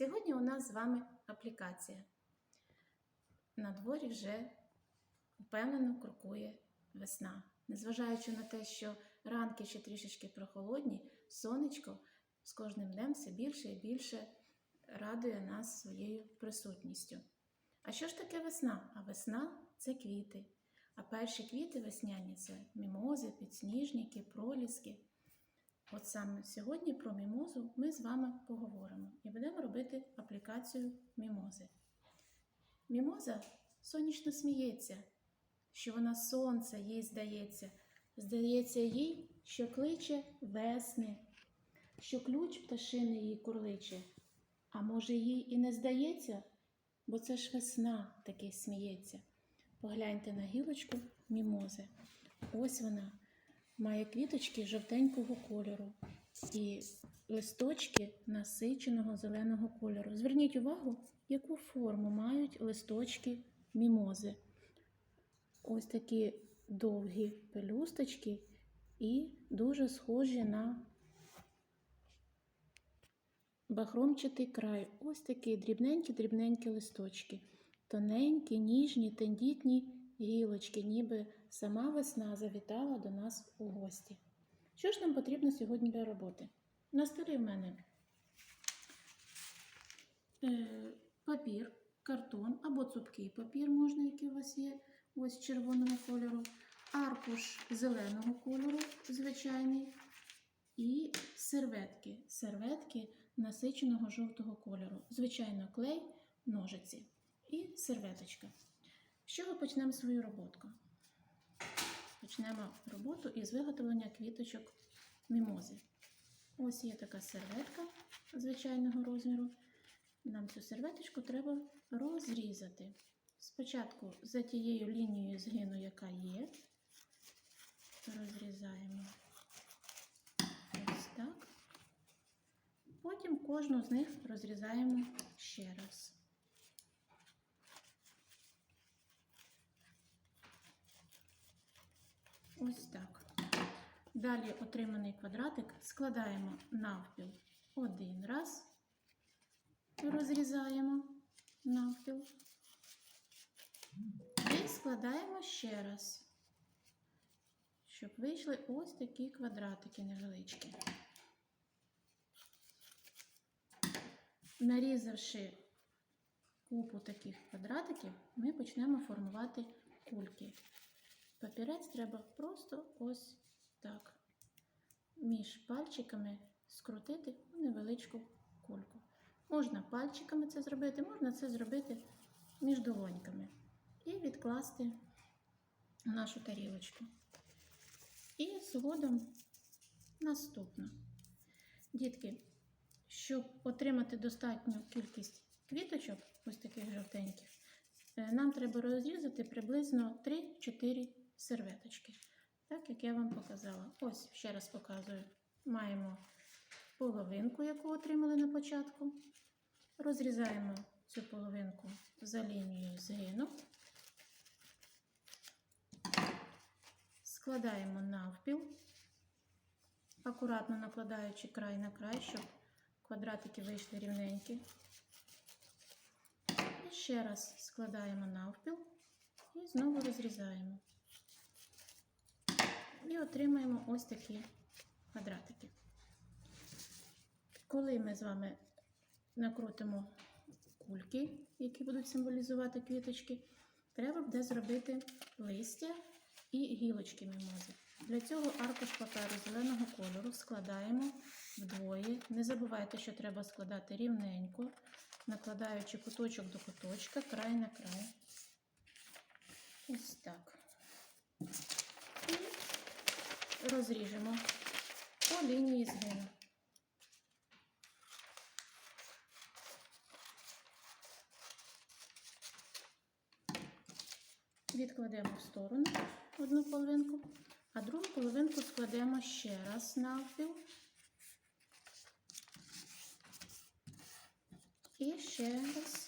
Сьогодні у нас з вами аплікація. На дворі вже впевнено крокує весна. Незважаючи на те, що ранки ще трішечки прохолодні, сонечко з кожним днем все більше і більше радує нас своєю присутністю. А що ж таке весна? А весна це квіти. А перші квіти весняні це мімози, підсніжники, проліски. От саме сьогодні про мімозу ми з вами поговоримо і будемо робити аплікацію мімози. Мімоза сонячно сміється, що вона сонце їй здається. Здається їй, що кличе весни, що ключ пташини їй курличе. А може їй і не здається, бо це ж весна таки сміється. Погляньте на гілочку мімози. Ось вона має квіточки жовтенького кольору і листочки насиченого зеленого кольору. Зверніть увагу, яку форму мають листочки мімози. Ось такі довгі пелюсточки і дуже схожі на бахромчатий край. Ось такі дрібненькі-дрібненькі листочки. Тоненькі, ніжні, тендітні гілочки, ніби сама весна завітала до нас у гості. Що ж нам потрібно сьогодні для роботи? На столі в мене е, папір, картон або цупкий папір, можна, який у вас є, ось червоного кольору, аркуш зеленого кольору, звичайний, і серветки. Серветки насиченого жовтого кольору. Звичайно, клей, ножиці і серветочка. З чого почнемо свою роботку? Почнемо роботу із виготовлення квіточок мімози. Ось є така серветка звичайного розміру. Нам цю серветочку треба розрізати. Спочатку за тією лінією згину, яка є, розрізаємо ось так. Потім кожну з них розрізаємо ще раз. Ось так. Далі отриманий квадратик складаємо навпіл один раз, розрізаємо навпіл і складаємо ще раз, щоб вийшли ось такі квадратики невеличкі. Нарізавши купу таких квадратиків, ми почнемо формувати кульки. Папірець треба просто ось так між пальчиками скрутити у невеличку кульку. Можна пальчиками це зробити, можна це зробити між долоньками і відкласти нашу тарілочку. І згодом наступно. Дітки, щоб отримати достатню кількість квіточок, ось таких жовтеньких, е, нам треба розрізати приблизно 3-4 серветочки. Так, як я вам показала. Ось, ще раз показую. Маємо половинку, яку отримали на початку. Розрізаємо цю половинку за лінією згину. Складаємо навпіл, акуратно накладаючи край на край, щоб квадратики вийшли рівненькі. І ще раз складаємо навпіл і знову розрізаємо і отримаємо ось такі квадратики. Коли ми з вами накрутимо кульки, які будуть символізувати квіточки, треба буде зробити листя і гілочки мімози. Для цього аркуш паперу зеленого кольору складаємо вдвоє. Не забувайте, що треба складати рівненько, накладаючи куточок до куточка, край на край. Ось так розріжемо по лінії згину. Відкладемо в сторону одну половинку, а другу половинку складемо ще раз навпіл. І ще раз.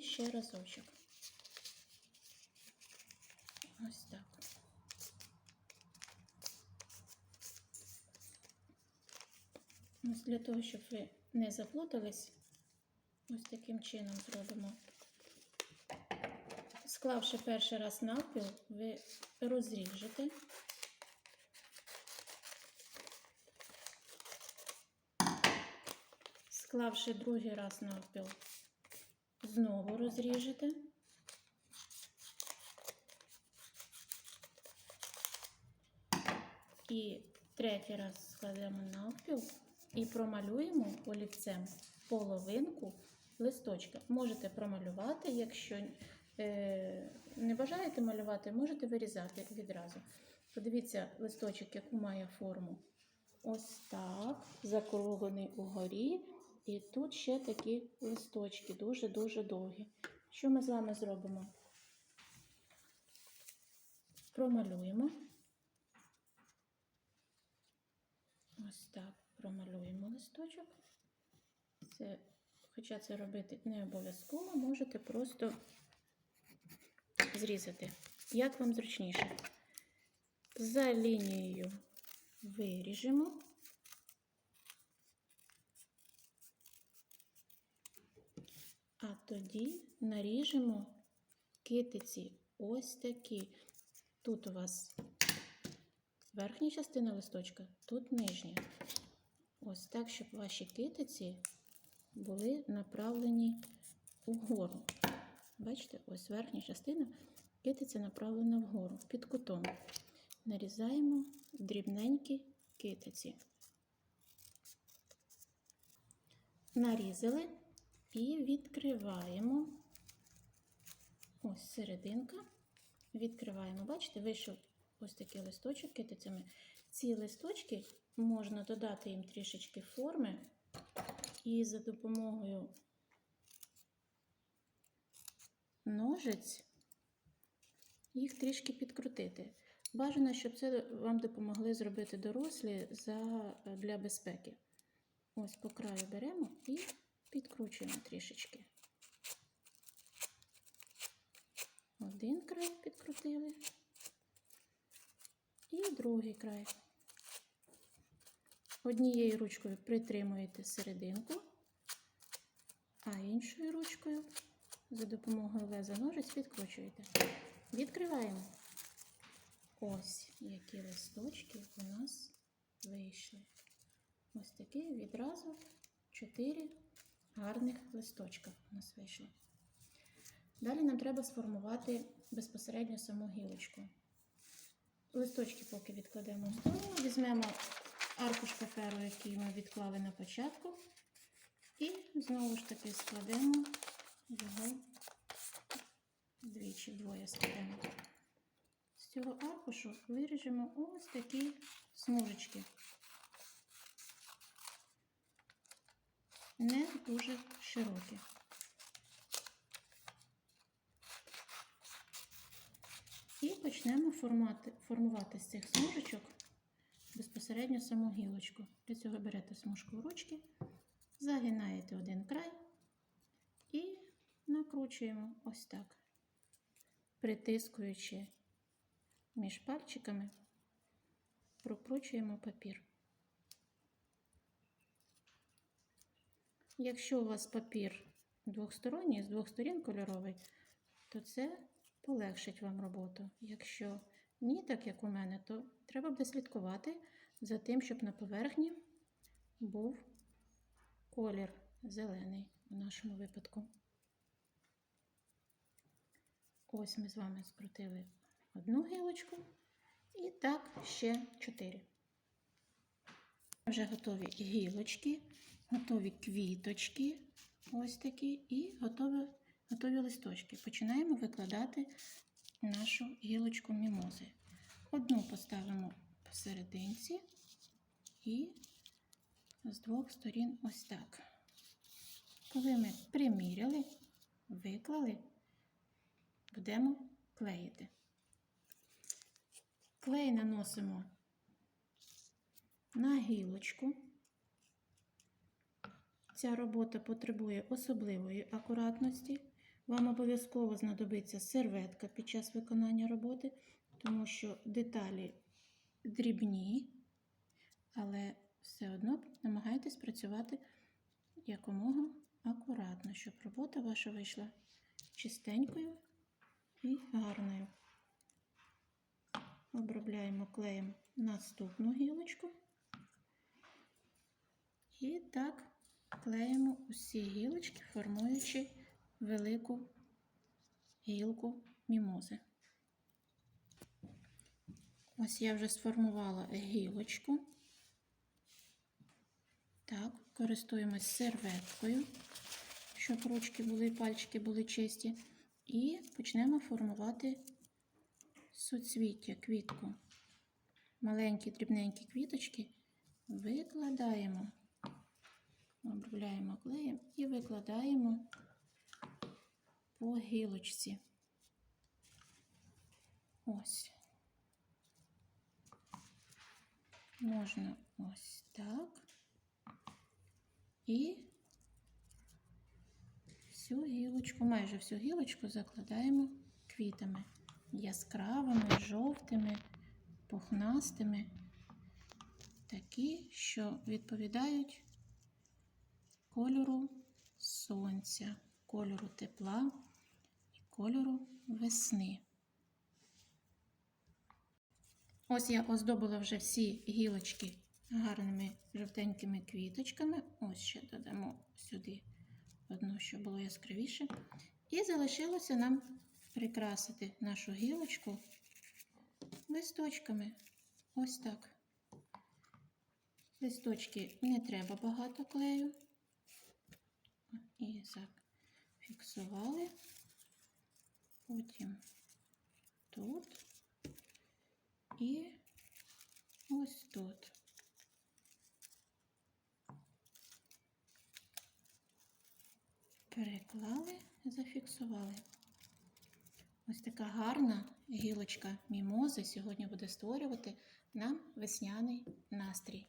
І ще разочок. Ось так. Ось Для того, щоб ви не заплутались, ось таким чином зробимо. Склавши перший раз напіл, ви розріжете. Склавши другий раз навпіл, знову розріжете. І третій раз складемо навпіл і промалюємо олівцем половинку листочка. Можете промалювати, якщо е, не бажаєте малювати, можете вирізати відразу. Подивіться листочок, яку має форму. Ось так, закруглений угорі. І тут ще такі листочки, дуже-дуже довгі. Що ми з вами зробимо? Промалюємо. Ось так промалюємо листочок. Це, хоча це робити не обов'язково, можете просто зрізати. Як вам зручніше? За лінією виріжемо. А тоді наріжемо китиці ось такі. Тут у вас верхня частина листочка, тут нижня. Ось так, щоб ваші китиці були направлені угору. Бачите, ось верхня частина китиця направлена вгору під кутом. Нарізаємо дрібненькі китиці. Нарізали і відкриваємо. Ось серединка. Відкриваємо. Бачите, вийшов ось такий листочок китицями. Ці листочки можна додати їм трішечки форми і за допомогою ножиць їх трішки підкрутити. Бажано, щоб це вам допомогли зробити дорослі за, для безпеки. Ось по краю беремо і підкручуємо трішечки. Один край підкрутили і другий край. Однією ручкою притримуєте серединку, а іншою ручкою за допомогою леза ножиць відкручуєте. Відкриваємо. Ось які листочки у нас вийшли. Ось такі відразу чотири гарних листочка у нас вийшло. Далі нам треба сформувати безпосередньо саму гілочку. Листочки поки відкладемо в сторону, візьмемо аркуш паперу, який ми відклали на початку, і знову ж таки складемо його двічі, двоє складемо. З цього аркушу виріжемо ось такі смужечки. Не дуже широкі. І почнемо формувати з цих смужечок безпосередньо саму гілочку. Для цього берете смужку в ручки, загинаєте один край і накручуємо ось так, притискуючи між пальчиками, прокручуємо папір. Якщо у вас папір двохсторонній, з двох сторін кольоровий, то це полегшить вам роботу. Якщо ні, так як у мене, то треба буде слідкувати за тим, щоб на поверхні був колір зелений в нашому випадку. Ось ми з вами скрутили одну гілочку і так ще чотири. Вже готові гілочки, готові квіточки, ось такі, і готові, готові листочки. Починаємо викладати нашу гілочку мімози. Одну поставимо посерединці і з двох сторін ось так. Коли ми приміряли, виклали, будемо клеїти. Клей наносимо на гілочку. Ця робота потребує особливої акуратності. Вам обов'язково знадобиться серветка під час виконання роботи, тому що деталі дрібні, але все одно намагайтесь працювати якомога акуратно, щоб робота ваша вийшла чистенькою і гарною. Обробляємо клеєм наступну гілочку. І так клеїмо усі гілочки, формуючи велику гілку мімози. Ось я вже сформувала гілочку. Так, користуємось серветкою, щоб ручки були і пальчики були чисті. І почнемо формувати суцвіття, квітку. Маленькі дрібненькі квіточки викладаємо, обробляємо клеєм і викладаємо по гілочці. Ось. Можна ось так. І всю гілочку, майже всю гілочку закладаємо квітами яскравими, жовтими, пухнастими, такі, що відповідають кольору сонця, кольору тепла і кольору весни. Ось я оздобила вже всі гілочки гарними жовтенькими квіточками. Ось ще додамо сюди одну, щоб було яскравіше. І залишилося нам прикрасити нашу гілочку листочками. Ось так. Листочки не треба багато клею. І так фіксували. Потім тут і ось тут. Переклали, зафіксували. Ось така гарна гілочка мімози сьогодні буде створювати нам весняний настрій.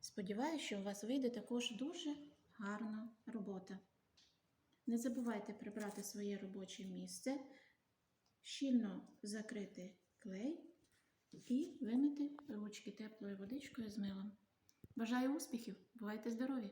Сподіваюся, що у вас вийде також дуже гарна робота. Не забувайте прибрати своє робоче місце, щільно закрити клей і вимити ручки теплою водичкою з милом. Бажаю успіхів! Бувайте здорові!